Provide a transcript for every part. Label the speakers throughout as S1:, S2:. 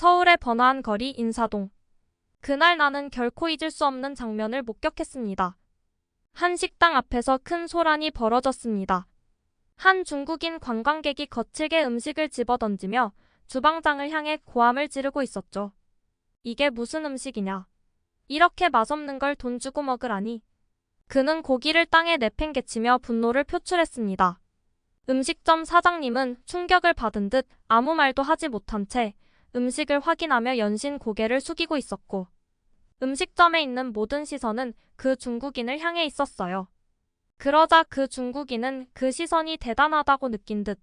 S1: 서울의 번화한 거리 인사동. 그날 나는 결코 잊을 수 없는 장면을 목격했습니다. 한 식당 앞에서 큰 소란이 벌어졌습니다. 한 중국인 관광객이 거칠게 음식을 집어던지며 주방장을 향해 고함을 지르고 있었죠. 이게 무슨 음식이냐? 이렇게 맛없는 걸 돈 주고 먹으라니. 그는 고기를 땅에 내팽개치며 분노를 표출했습니다. 음식점 사장님은 충격을 받은 듯 아무 말도 하지 못한 채 음식을 확인하며 연신 고개를 숙이고 있었고, 음식점에 있는 모든 시선은 그 중국인을 향해 있었어요. 그러자 그 중국인은 그 시선이 대단하다고 느낀 듯,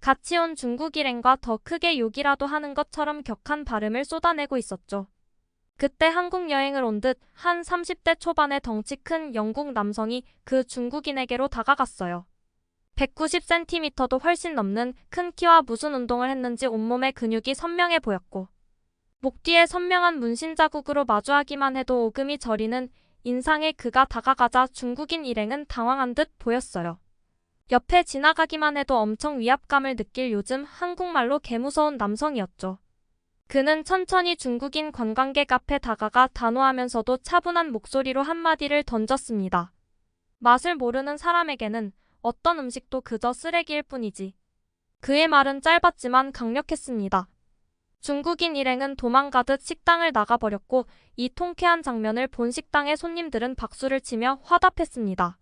S1: 같이 온 중국 일행과 더 크게 욕이라도 하는 것처럼 격한 발음을 쏟아내고 있었죠. 그때 한국 여행을 온 듯 한 30대 초반의 덩치 큰 영국 남성이 그 중국인에게로 다가갔어요. 190cm도 훨씬 넘는 큰 키와 무슨 운동을 했는지 온몸의 근육이 선명해 보였고, 목 뒤에 선명한 문신 자국으로 마주하기만 해도 오금이 저리는 인상에 그가 다가가자 중국인 일행은 당황한 듯 보였어요. 옆에 지나가기만 해도 엄청 위압감을 느낄 요즘 한국말로 개무서운 남성이었죠. 그는 천천히 중국인 관광객 앞에 다가가 단호하면서도 차분한 목소리로 한마디를 던졌습니다. 맛을 모르는 사람에게는 어떤 음식도 그저 쓰레기일 뿐이지. 그의 말은 짧았지만 강력했습니다. 중국인 일행은 도망가듯 식당을 나가버렸고 이 통쾌한 장면을 본 식당의 손님들은 박수를 치며 화답했습니다.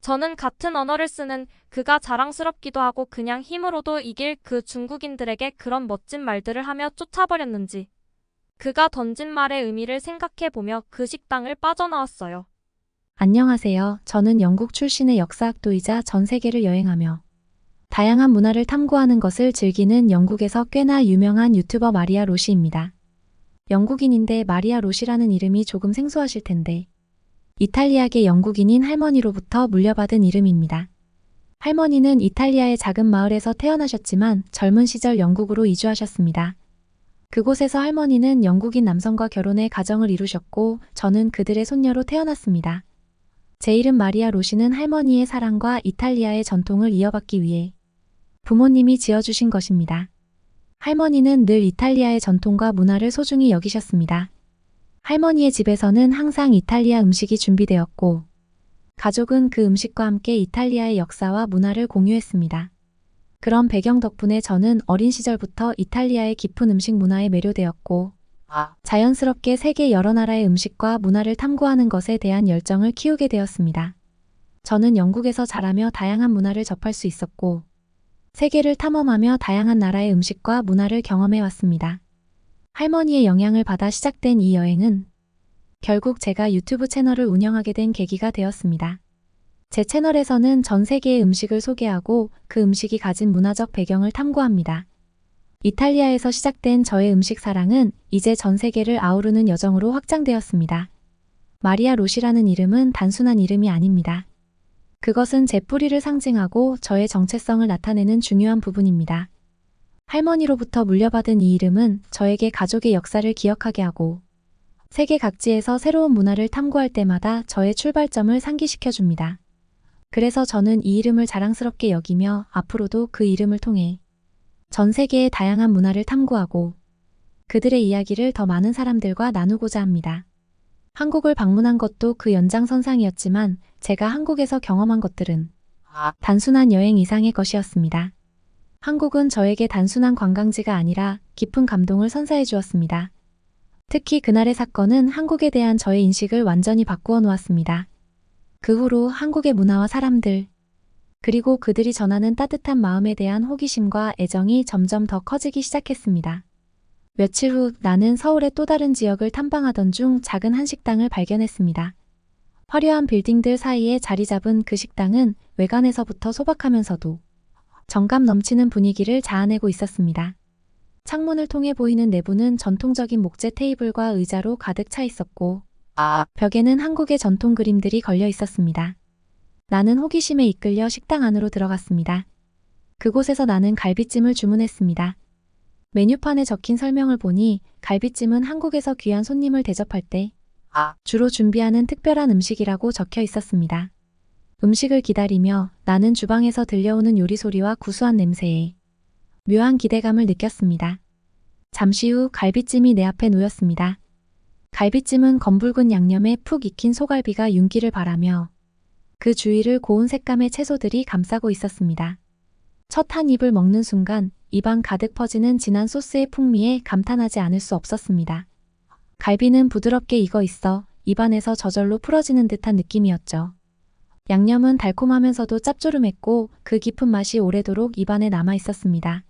S1: 저는 같은 언어를 쓰는 그가 자랑스럽기도 하고 그냥 힘으로도 이길 그 중국인들에게 그런 멋진 말들을 하며 쫓아버렸는지. 그가 던진 말의 의미를 생각해보며 그 식당을 빠져나왔어요.
S2: 안녕하세요. 저는 영국 출신의 역사학도이자 전 세계를 여행하며 다양한 문화를 탐구하는 것을 즐기는 영국에서 꽤나 유명한 유튜버 마리아 로시입니다. 영국인인데 마리아 로시라는 이름이 조금 생소하실 텐데 이탈리아계 영국인인 할머니로부터 물려받은 이름입니다. 할머니는 이탈리아의 작은 마을에서 태어나셨지만 젊은 시절 영국으로 이주하셨습니다. 그곳에서 할머니는 영국인 남성과 결혼해 가정을 이루셨고 저는 그들의 손녀로 태어났습니다. 제 이름 마리아 로시는 할머니의 사랑과 이탈리아의 전통을 이어받기 위해 부모님이 지어주신 것입니다. 할머니는 늘 이탈리아의 전통과 문화를 소중히 여기셨습니다. 할머니의 집에서는 항상 이탈리아 음식이 준비되었고, 가족은 그 음식과 함께 이탈리아의 역사와 문화를 공유했습니다. 그런 배경 덕분에 저는 어린 시절부터 이탈리아의 깊은 음식 문화에 매료되었고, 자연스럽게 세계 여러 나라의 음식과 문화를 탐구하는 것에 대한 열정을 키우게 되었습니다. 저는 영국에서 자라며 다양한 문화를 접할 수 있었고, 세계를 탐험하며 다양한 나라의 음식과 문화를 경험해 왔습니다. 할머니의 영향을 받아 시작된 이 여행은 결국 제가 유튜브 채널을 운영하게 된 계기가 되었습니다. 제 채널에서는 전 세계의 음식을 소개하고 그 음식이 가진 문화적 배경을 탐구합니다. 이탈리아에서 시작된 저의 음식 사랑은 이제 전 세계를 아우르는 여정으로 확장되었습니다. 마리아 로시라는 이름은 단순한 이름이 아닙니다. 그것은 제 뿌리를 상징하고 저의 정체성을 나타내는 중요한 부분입니다. 할머니로부터 물려받은 이 이름은 저에게 가족의 역사를 기억하게 하고 세계 각지에서 새로운 문화를 탐구할 때마다 저의 출발점을 상기시켜 줍니다. 그래서 저는 이 이름을 자랑스럽게 여기며 앞으로도 그 이름을 통해 전 세계의 다양한 문화를 탐구하고 그들의 이야기를 더 많은 사람들과 나누고자 합니다. 한국을 방문한 것도 그 연장선상이었지만 제가 한국에서 경험한 것들은 단순한 여행 이상의 것이었습니다. 한국은 저에게 단순한 관광지가 아니라 깊은 감동을 선사해 주었습니다. 특히 그날의 사건은 한국에 대한 저의 인식을 완전히 바꾸어 놓았습니다. 그 후로 한국의 문화와 사람들, 그리고 그들이 전하는 따뜻한 마음에 대한 호기심과 애정이 점점 더 커지기 시작했습니다. 며칠 후 나는 서울의 또 다른 지역을 탐방하던 중 작은 한식당을 발견했습니다. 화려한 빌딩들 사이에 자리 잡은 그 식당은 외관에서부터 소박하면서도 정감 넘치는 분위기를 자아내고 있었습니다. 창문을 통해 보이는 내부는 전통적인 목재 테이블과 의자로 가득 차 있었고, 벽에는 한국의 전통 그림들이 걸려 있었습니다. 나는 호기심에 이끌려 식당 안으로 들어갔습니다. 그곳에서 나는 갈비찜을 주문했습니다. 메뉴판에 적힌 설명을 보니 갈비찜은 한국에서 귀한 손님을 대접할 때 주로 준비하는 특별한 음식이라고 적혀 있었습니다. 음식을 기다리며 나는 주방에서 들려오는 요리 소리와 구수한 냄새에 묘한 기대감을 느꼈습니다. 잠시 후 갈비찜이 내 앞에 놓였습니다. 갈비찜은 검붉은 양념에 푹 익힌 소갈비가 윤기를 바라며 그 주위를 고운 색감의 채소들이 감싸고 있었습니다. 첫 한 입을 먹는 순간 입안 가득 퍼지는 진한 소스의 풍미에 감탄하지 않을 수 없었습니다. 갈비는 부드럽게 익어 있어 입안에서 저절로 풀어지는 듯한 느낌이었죠. 양념은 달콤하면서도 짭조름했고 그 깊은 맛이 오래도록 입안에 남아 있었습니다.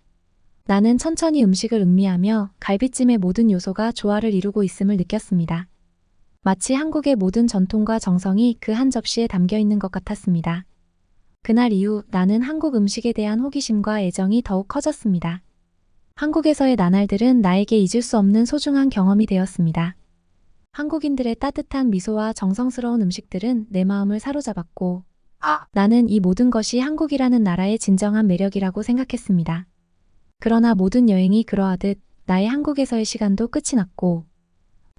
S2: 나는 천천히 음식을 음미하며 갈비찜의 모든 요소가 조화를 이루고 있음을 느꼈습니다. 마치 한국의 모든 전통과 정성이 그 한 접시에 담겨 있는 것 같았습니다. 그날 이후 나는 한국 음식에 대한 호기심과 애정이 더욱 커졌습니다. 한국에서의 나날들은 나에게 잊을 수 없는 소중한 경험이 되었습니다. 한국인들의 따뜻한 미소와 정성스러운 음식들은 내 마음을 사로잡았고, 나는 이 모든 것이 한국이라는 나라의 진정한 매력이라고 생각했습니다. 그러나 모든 여행이 그러하듯 나의 한국에서의 시간도 끝이 났고,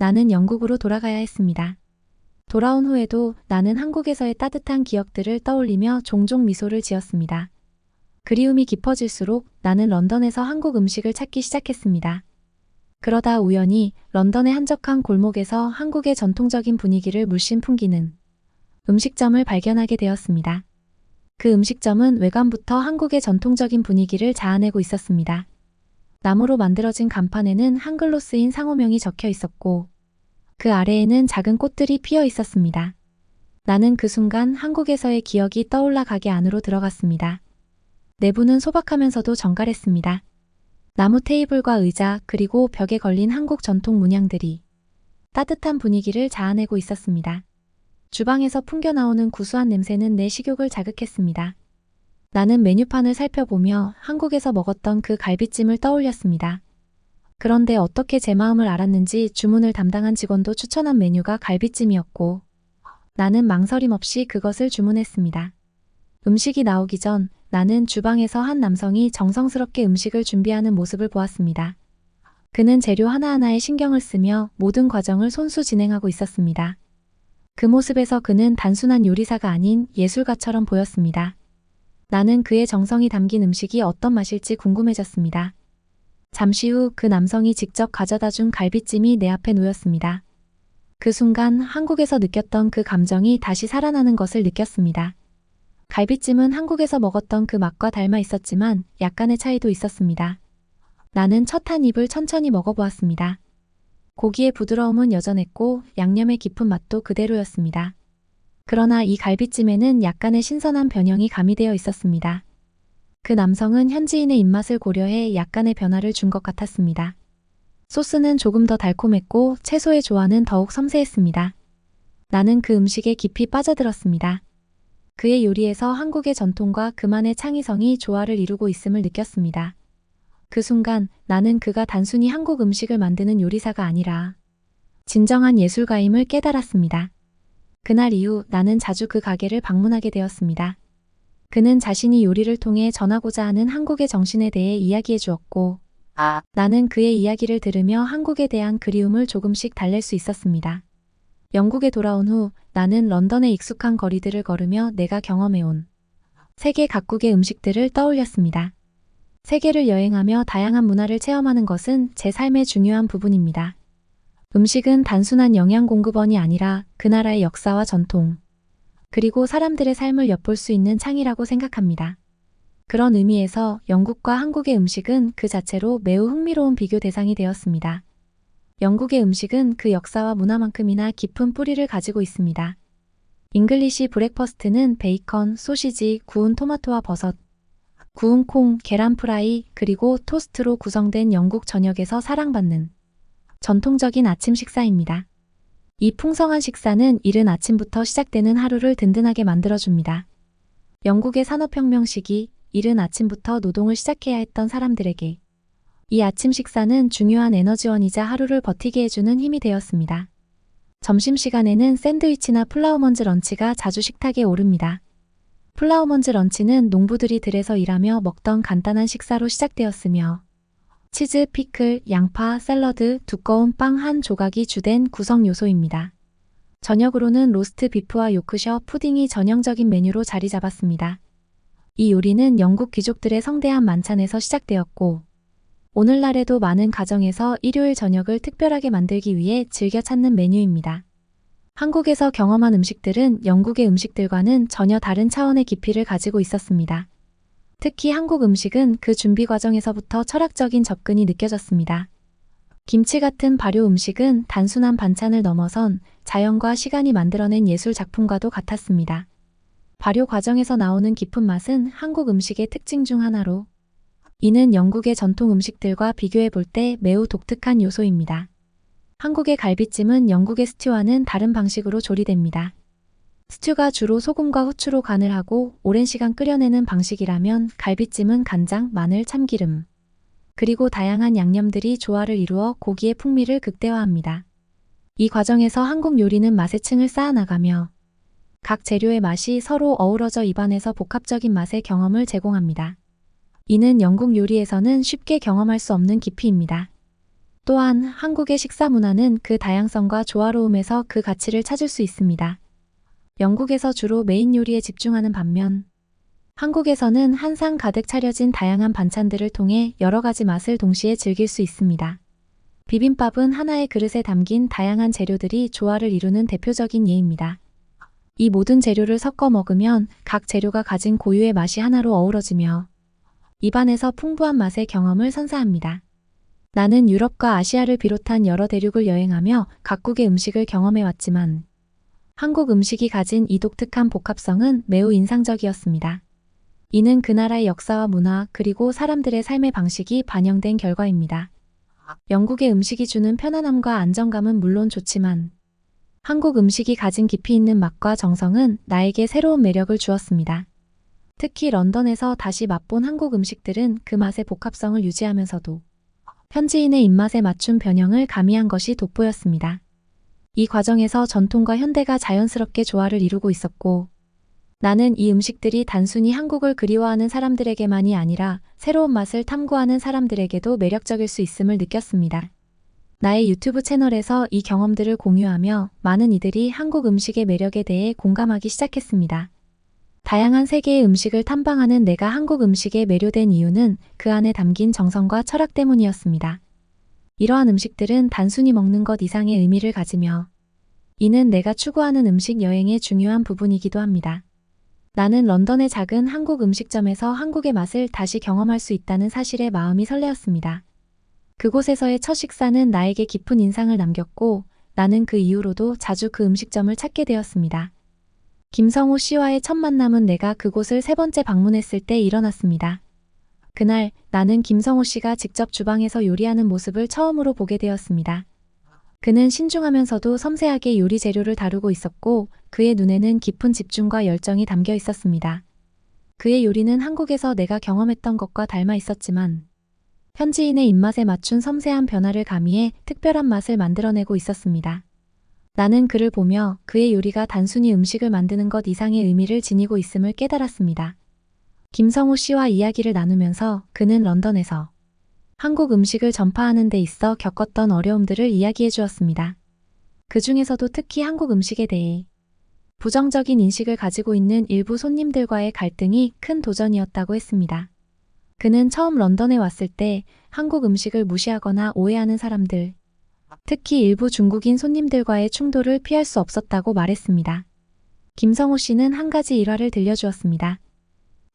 S2: 나는 영국으로 돌아가야 했습니다. 돌아온 후에도 나는 한국에서의 따뜻한 기억들을 떠올리며 종종 미소를 지었습니다. 그리움이 깊어질수록 나는 런던에서 한국 음식을 찾기 시작했습니다. 그러다 우연히 런던의 한적한 골목에서 한국의 전통적인 분위기를 물씬 풍기는 음식점을 발견하게 되었습니다. 그 음식점은 외관부터 한국의 전통적인 분위기를 자아내고 있었습니다. 나무로 만들어진 간판에는 한글로 쓰인 상호명이 적혀 있었고, 그 아래에는 작은 꽃들이 피어 있었습니다. 나는 그 순간 한국에서의 기억이 떠올라 가게 안으로 들어갔습니다. 내부는 소박하면서도 정갈했습니다. 나무 테이블과 의자 그리고 벽에 걸린 한국 전통 문양들이 따뜻한 분위기를 자아내고 있었습니다. 주방에서 풍겨나오는 구수한 냄새는 내 식욕을 자극했습니다. 나는 메뉴판을 살펴보며 한국에서 먹었던 그 갈비찜을 떠올렸습니다. 그런데 어떻게 제 마음을 알았는지 주문을 담당한 직원도 추천한 메뉴가 갈비찜이었고, 나는 망설임 없이 그것을 주문했습니다. 음식이 나오기 전 나는 주방에서 한 남성이 정성스럽게 음식을 준비하는 모습을 보았습니다. 그는 재료 하나하나에 신경을 쓰며 모든 과정을 손수 진행하고 있었습니다. 그 모습에서 그는 단순한 요리사가 아닌 예술가처럼 보였습니다. 나는 그의 정성이 담긴 음식이 어떤 맛일지 궁금해졌습니다. 잠시 후 그 남성이 직접 가져다 준 갈비찜이 내 앞에 놓였습니다. 그 순간 한국에서 느꼈던 그 감정이 다시 살아나는 것을 느꼈습니다. 갈비찜은 한국에서 먹었던 그 맛과 닮아 있었지만 약간의 차이도 있었습니다. 나는 첫 한 입을 천천히 먹어보았습니다. 고기의 부드러움은 여전했고 양념의 깊은 맛도 그대로였습니다. 그러나 이 갈비찜에는 약간의 신선한 변형이 가미되어 있었습니다. 그 남성은 현지인의 입맛을 고려해 약간의 변화를 준 것 같았습니다. 소스는 조금 더 달콤했고 채소의 조화는 더욱 섬세했습니다. 나는 그 음식에 깊이 빠져들었습니다. 그의 요리에서 한국의 전통과 그만의 창의성이 조화를 이루고 있음을 느꼈습니다. 그 순간 나는 그가 단순히 한국 음식을 만드는 요리사가 아니라 진정한 예술가임을 깨달았습니다. 그날 이후 나는 자주 그 가게를 방문하게 되었습니다. 그는 자신이 요리를 통해 전하고자 하는 한국의 정신에 대해 이야기해 주었고, 나는 그의 이야기를 들으며 한국에 대한 그리움을 조금씩 달랠 수 있었습니다. 영국에 돌아온 후 나는 런던의 익숙한 거리들을 걸으며 내가 경험해온 세계 각국의 음식들을 떠올렸습니다. 세계를 여행하며 다양한 문화를 체험하는 것은 제 삶의 중요한 부분입니다. 음식은 단순한 영양 공급원이 아니라 그 나라의 역사와 전통, 그리고 사람들의 삶을 엿볼 수 있는 창이라고 생각합니다. 그런 의미에서 영국과 한국의 음식은 그 자체로 매우 흥미로운 비교 대상이 되었습니다. 영국의 음식은 그 역사와 문화만큼이나 깊은 뿌리를 가지고 있습니다. 잉글리시 브렉퍼스트는 베이컨, 소시지, 구운 토마토와 버섯, 구운 콩, 계란 프라이, 그리고 토스트로 구성된 영국 전역에서 사랑받는 전통적인 아침 식사입니다. 이 풍성한 식사는 이른 아침부터 시작되는 하루를 든든하게 만들어줍니다. 영국의 산업혁명 시기, 이른 아침부터 노동을 시작해야 했던 사람들에게 이 아침 식사는 중요한 에너지원이자 하루를 버티게 해주는 힘이 되었습니다. 점심시간에는 샌드위치나 플라우먼즈 런치가 자주 식탁에 오릅니다. 플라우먼즈 런치는 농부들이 들에서 일하며 먹던 간단한 식사로 시작되었으며 치즈, 피클, 양파, 샐러드, 두꺼운 빵 한 조각이 주된 구성 요소입니다. 저녁으로는 로스트 비프와 요크셔 푸딩이 전형적인 메뉴로 자리 잡았습니다. 이 요리는 영국 귀족들의 성대한 만찬에서 시작되었고 오늘날에도 많은 가정에서 일요일 저녁을 특별하게 만들기 위해 즐겨 찾는 메뉴입니다. 한국에서 경험한 음식들은 영국의 음식들과는 전혀 다른 차원의 깊이를 가지고 있었습니다. 특히 한국 음식은 그 준비 과정에서부터 철학적인 접근이 느껴졌습니다. 김치 같은 발효 음식은 단순한 반찬을 넘어선 자연과 시간이 만들어낸 예술 작품과도 같았습니다. 발효 과정에서 나오는 깊은 맛은 한국 음식의 특징 중 하나로 이는 영국의 전통 음식들과 비교해 볼 때 매우 독특한 요소입니다. 한국의 갈비찜은 영국의 스튜와는 다른 방식으로 조리됩니다. 스튜가 주로 소금과 후추로 간을 하고 오랜 시간 끓여내는 방식이라면 갈비찜은 간장, 마늘, 참기름, 그리고 다양한 양념들이 조화를 이루어 고기의 풍미를 극대화합니다. 이 과정에서 한국 요리는 맛의 층을 쌓아나가며 각 재료의 맛이 서로 어우러져 입안에서 복합적인 맛의 경험을 제공합니다. 이는 영국 요리에서는 쉽게 경험할 수 없는 깊이입니다. 또한 한국의 식사 문화는 그 다양성과 조화로움에서 그 가치를 찾을 수 있습니다. 영국에서 주로 메인 요리에 집중하는 반면 한국에서는 한 상 가득 차려진 다양한 반찬들을 통해 여러 가지 맛을 동시에 즐길 수 있습니다. 비빔밥은 하나의 그릇에 담긴 다양한 재료들이 조화를 이루는 대표적인 예입니다. 이 모든 재료를 섞어 먹으면 각 재료가 가진 고유의 맛이 하나로 어우러지며 입안에서 풍부한 맛의 경험을 선사합니다. 나는 유럽과 아시아를 비롯한 여러 대륙을 여행하며 각국의 음식을 경험해 왔지만 한국 음식이 가진 이 독특한 복합성은 매우 인상적이었습니다. 이는 그 나라의 역사와 문화 그리고 사람들의 삶의 방식이 반영된 결과입니다. 영국의 음식이 주는 편안함과 안정감은 물론 좋지만 한국 음식이 가진 깊이 있는 맛과 정성은 나에게 새로운 매력을 주었습니다. 특히 런던에서 다시 맛본 한국 음식들은 그 맛의 복합성을 유지하면서도 현지인의 입맛에 맞춘 변형을 가미한 것이 돋보였습니다. 이 과정에서 전통과 현대가 자연스럽게 조화를 이루고 있었고, 나는 이 음식들이 단순히 한국을 그리워하는 사람들에게만이 아니라 새로운 맛을 탐구하는 사람들에게도 매력적일 수 있음을 느꼈습니다. 나의 유튜브 채널에서 이 경험들을 공유하며 많은 이들이 한국 음식의 매력에 대해 공감하기 시작했습니다. 다양한 세계의 음식을 탐방하는 내가 한국 음식에 매료된 이유는 그 안에 담긴 정성과 철학 때문이었습니다. 이러한 음식들은 단순히 먹는 것 이상의 의미를 가지며 이는 내가 추구하는 음식 여행의 중요한 부분이기도 합니다. 나는 런던의 작은 한국 음식점에서 한국의 맛을 다시 경험할 수 있다는 사실에 마음이 설레었습니다. 그곳에서의 첫 식사는 나에게 깊은 인상을 남겼고 나는 그 이후로도 자주 그 음식점을 찾게 되었습니다. 김성호 씨와의 첫 만남은 내가 그곳을 세 번째 방문했을 때 일어났습니다. 그날 나는 김성호 씨가 직접 주방에서 요리하는 모습을 처음으로 보게 되었습니다. 그는 신중하면서도 섬세하게 요리 재료를 다루고 있었고 그의 눈에는 깊은 집중과 열정이 담겨 있었습니다. 그의 요리는 한국에서 내가 경험했던 것과 닮아 있었지만 현지인의 입맛에 맞춘 섬세한 변화를 가미해 특별한 맛을 만들어내고 있었습니다. 나는 그를 보며 그의 요리가 단순히 음식을 만드는 것 이상의 의미를 지니고 있음을 깨달았습니다. 김성호 씨와 이야기를 나누면서 그는 런던에서 한국 음식을 전파하는 데 있어 겪었던 어려움들을 이야기해 주었습니다. 그 중에서도 특히 한국 음식에 대해 부정적인 인식을 가지고 있는 일부 손님들과의 갈등이 큰 도전이었다고 했습니다. 그는 처음 런던에 왔을 때 한국 음식을 무시하거나 오해하는 사람들, 특히 일부 중국인 손님들과의 충돌을 피할 수 없었다고 말했습니다. 김성호 씨는 한 가지 일화를 들려주었습니다.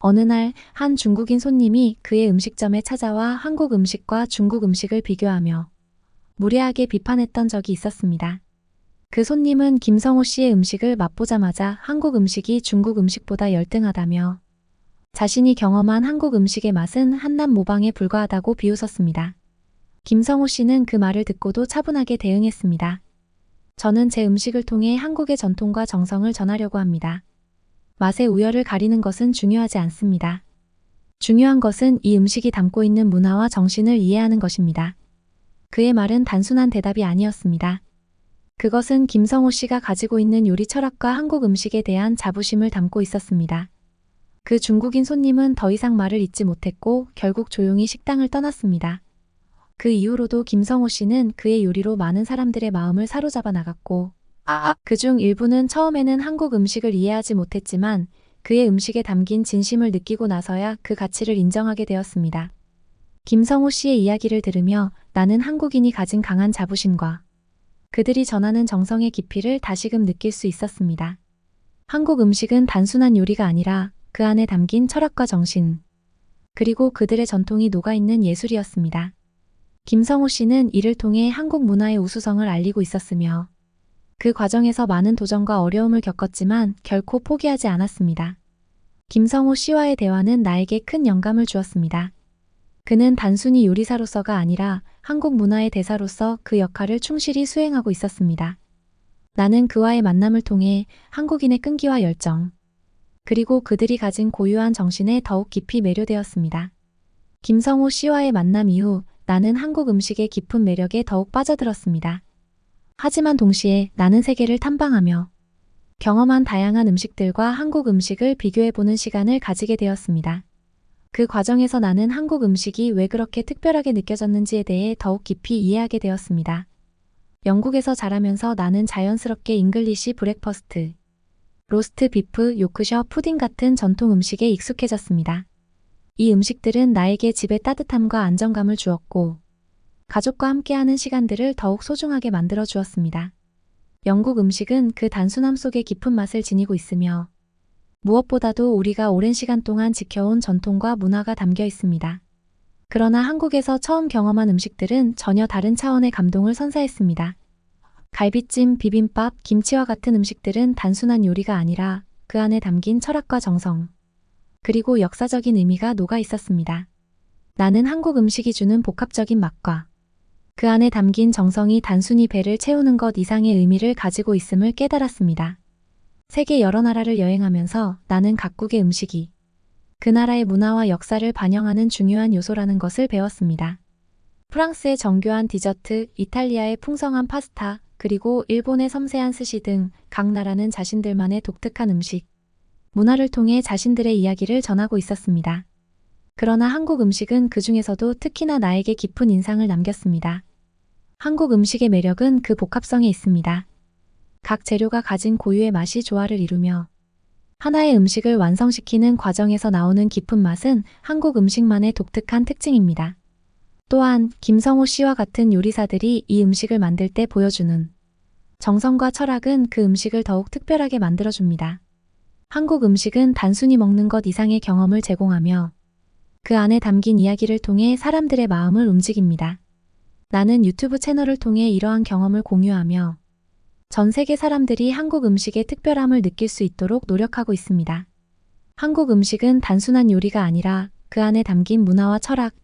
S2: 어느 날 한 중국인 손님이 그의 음식점에 찾아와 한국 음식과 중국 음식을 비교하며 무례하게 비판했던 적이 있었습니다. 그 손님은 김성호 씨의 음식을 맛보자마자 한국 음식이 중국 음식보다 열등하다며 자신이 경험한 한국 음식의 맛은 한낱 모방에 불과하다고 비웃었습니다. 김성호 씨는 그 말을 듣고도 차분하게 대응했습니다. 저는 제 음식을 통해 한국의 전통과 정성을 전하려고 합니다. 맛의 우열을 가리는 것은 중요하지 않습니다. 중요한 것은 이 음식이 담고 있는 문화와 정신을 이해하는 것입니다. 그의 말은 단순한 대답이 아니었습니다. 그것은 김성호 씨가 가지고 있는 요리 철학과 한국 음식에 대한 자부심을 담고 있었습니다. 그 중국인 손님은 더 이상 말을 잇지 못했고 결국 조용히 식당을 떠났습니다. 그 이후로도 김성호 씨는 그의 요리로 많은 사람들의 마음을 사로잡아 나갔고, 그중 일부는 처음에는 한국 음식을 이해하지 못했지만 그의 음식에 담긴 진심을 느끼고 나서야 그 가치를 인정하게 되었습니다. 김성호 씨의 이야기를 들으며 나는 한국인이 가진 강한 자부심과 그들이 전하는 정성의 깊이를 다시금 느낄 수 있었습니다. 한국 음식은 단순한 요리가 아니라 그 안에 담긴 철학과 정신, 그리고 그들의 전통이 녹아있는 예술이었습니다. 김성호 씨는 이를 통해 한국 문화의 우수성을 알리고 있었으며 그 과정에서 많은 도전과 어려움을 겪었지만 결코 포기하지 않았습니다. 김성호 씨와의 대화는 나에게 큰 영감을 주었습니다. 그는 단순히 요리사로서가 아니라 한국 문화의 대사로서 그 역할을 충실히 수행하고 있었습니다. 나는 그와의 만남을 통해 한국인의 끈기와 열정, 그리고 그들이 가진 고유한 정신에 더욱 깊이 매료되었습니다. 김성호 씨와의 만남 이후 나는 한국 음식의 깊은 매력에 더욱 빠져들었습니다. 하지만 동시에 나는 세계를 탐방하며 경험한 다양한 음식들과 한국 음식을 비교해보는 시간을 가지게 되었습니다. 그 과정에서 나는 한국 음식이 왜 그렇게 특별하게 느껴졌는지에 대해 더욱 깊이 이해하게 되었습니다. 영국에서 자라면서 나는 자연스럽게 잉글리시 브렉퍼스트, 로스트 비프, 요크셔 푸딩 같은 전통 음식에 익숙해졌습니다. 이 음식들은 나에게 집의 따뜻함과 안정감을 주었고, 가족과 함께하는 시간들을 더욱 소중하게 만들어 주었습니다. 영국 음식은 그 단순함 속에 깊은 맛을 지니고 있으며, 무엇보다도 우리가 오랜 시간 동안 지켜온 전통과 문화가 담겨 있습니다. 그러나 한국에서 처음 경험한 음식들은 전혀 다른 차원의 감동을 선사했습니다. 갈비찜, 비빔밥, 김치와 같은 음식들은 단순한 요리가 아니라 그 안에 담긴 철학과 정성, 그리고 역사적인 의미가 녹아 있었습니다. 나는 한국 음식이 주는 복합적인 맛과 그 안에 담긴 정성이 단순히 배를 채우는 것 이상의 의미를 가지고 있음을 깨달았습니다. 세계 여러 나라를 여행하면서 나는 각국의 음식이 그 나라의 문화와 역사를 반영하는 중요한 요소라는 것을 배웠습니다. 프랑스의 정교한 디저트, 이탈리아의 풍성한 파스타, 그리고 일본의 섬세한 스시 등 각 나라는 자신들만의 독특한 음식, 문화를 통해 자신들의 이야기를 전하고 있었습니다. 그러나 한국 음식은 그 중에서도 특히나 나에게 깊은 인상을 남겼습니다. 한국 음식의 매력은 그 복합성에 있습니다. 각 재료가 가진 고유의 맛이 조화를 이루며 하나의 음식을 완성시키는 과정에서 나오는 깊은 맛은 한국 음식만의 독특한 특징입니다. 또한 김성호 씨와 같은 요리사들이 이 음식을 만들 때 보여주는 정성과 철학은 그 음식을 더욱 특별하게 만들어줍니다. 한국 음식은 단순히 먹는 것 이상의 경험을 제공하며 그 안에 담긴 이야기를 통해 사람들의 마음을 움직입니다. 나는 유튜브 채널을 통해 이러한 경험을 공유하며 전 세계 사람들이 한국 음식의 특별함을 느낄 수 있도록 노력하고 있습니다. 한국 음식은 단순한 요리가 아니라 그 안에 담긴 문화와 철학,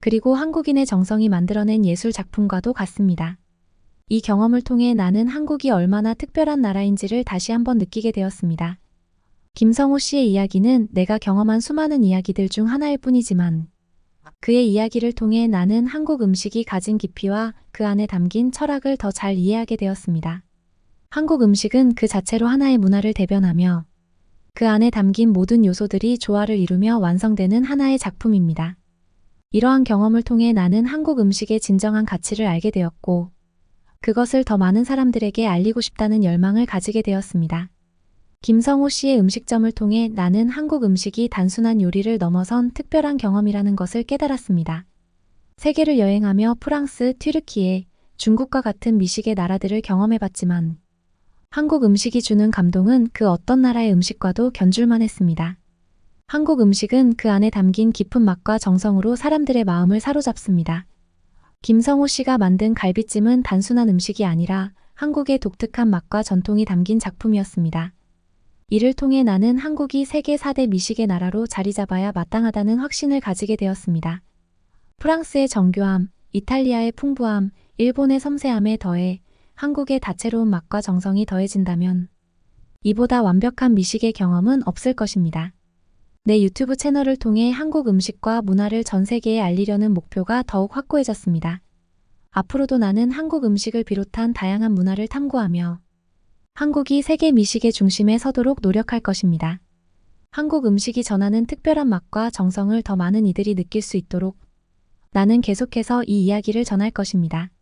S2: 그리고 한국인의 정성이 만들어낸 예술 작품과도 같습니다. 이 경험을 통해 나는 한국이 얼마나 특별한 나라인지를 다시 한번 느끼게 되었습니다. 김성호 씨의 이야기는 내가 경험한 수많은 이야기들 중 하나일 뿐이지만 그의 이야기를 통해 나는 한국 음식이 가진 깊이와 그 안에 담긴 철학을 더 잘 이해하게 되었습니다. 한국 음식은 그 자체로 하나의 문화를 대변하며 그 안에 담긴 모든 요소들이 조화를 이루며 완성되는 하나의 작품입니다. 이러한 경험을 통해 나는 한국 음식의 진정한 가치를 알게 되었고, 그것을 더 많은 사람들에게 알리고 싶다는 열망을 가지게 되었습니다. 김성호 씨의 음식점을 통해 나는 한국 음식이 단순한 요리를 넘어선 특별한 경험이라는 것을 깨달았습니다. 세계를 여행하며 프랑스, 튀르키예, 중국과 같은 미식의 나라들을 경험해봤지만, 한국 음식이 주는 감동은 그 어떤 나라의 음식과도 견줄만 했습니다. 한국 음식은 그 안에 담긴 깊은 맛과 정성으로 사람들의 마음을 사로잡습니다. 김성호 씨가 만든 갈비찜은 단순한 음식이 아니라 한국의 독특한 맛과 전통이 담긴 작품이었습니다. 이를 통해 나는 한국이 세계 4대 미식의 나라로 자리 잡아야 마땅하다는 확신을 가지게 되었습니다. 프랑스의 정교함, 이탈리아의 풍부함, 일본의 섬세함에 더해 한국의 다채로운 맛과 정성이 더해진다면 이보다 완벽한 미식의 경험은 없을 것입니다. 내 유튜브 채널을 통해 한국 음식과 문화를 전 세계에 알리려는 목표가 더욱 확고해졌습니다. 앞으로도 나는 한국 음식을 비롯한 다양한 문화를 탐구하며 한국이 세계 미식의 중심에 서도록 노력할 것입니다. 한국 음식이 전하는 특별한 맛과 정성을 더 많은 이들이 느낄 수 있도록 나는 계속해서 이 이야기를 전할 것입니다.